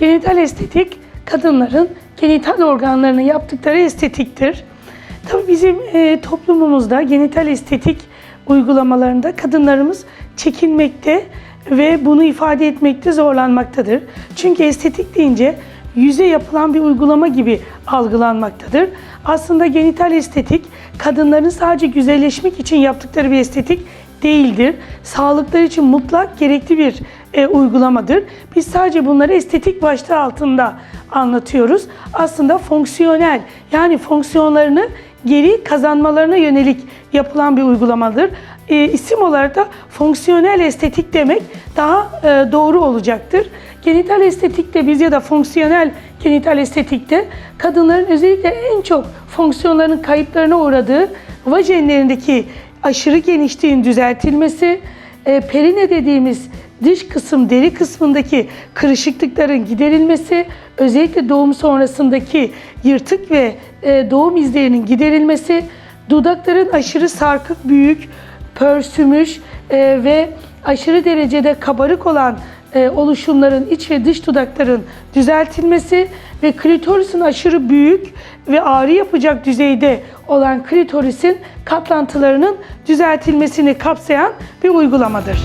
Genital estetik kadınların genital organlarını yaptıkları estetiktir. Tabii bizim e, toplumumuzda genital estetik uygulamalarında kadınlarımız çekinmekte ve bunu ifade etmekte zorlanmaktadır. Çünkü estetik deyince yüze yapılan bir uygulama gibi algılanmaktadır. Aslında genital estetik kadınların sadece güzelleşmek için yaptıkları bir estetik değildir. Sağlıkları için mutlak gerekli bir e, uygulamadır. Biz sadece bunları estetik başlığı altında anlatıyoruz. Aslında fonksiyonel yani fonksiyonlarını geri kazanmalarına yönelik yapılan bir uygulamadır. E, isim olarak da fonksiyonel estetik demek daha e, doğru olacaktır. Genital estetikte biz ya da fonksiyonel genital estetikte kadınların özellikle en çok fonksiyonlarının kayıplarına uğradığı vajinlerindeki aşırı genişliğin düzeltilmesi, e, perine dediğimiz dış kısım deri kısmındaki kırışıklıkların giderilmesi, özellikle doğum sonrasındaki yırtık ve e, doğum izlerinin giderilmesi, dudakların aşırı sarkık, büyük, pörsümüş e, ve aşırı derecede kabarık olan e, oluşumların iç ve dış dudakların düzeltilmesi ve klitorisin aşırı büyük ve ağrı yapacak düzeyde olan klitorisin katlantılarının düzeltilmesini kapsayan bir uygulamadır.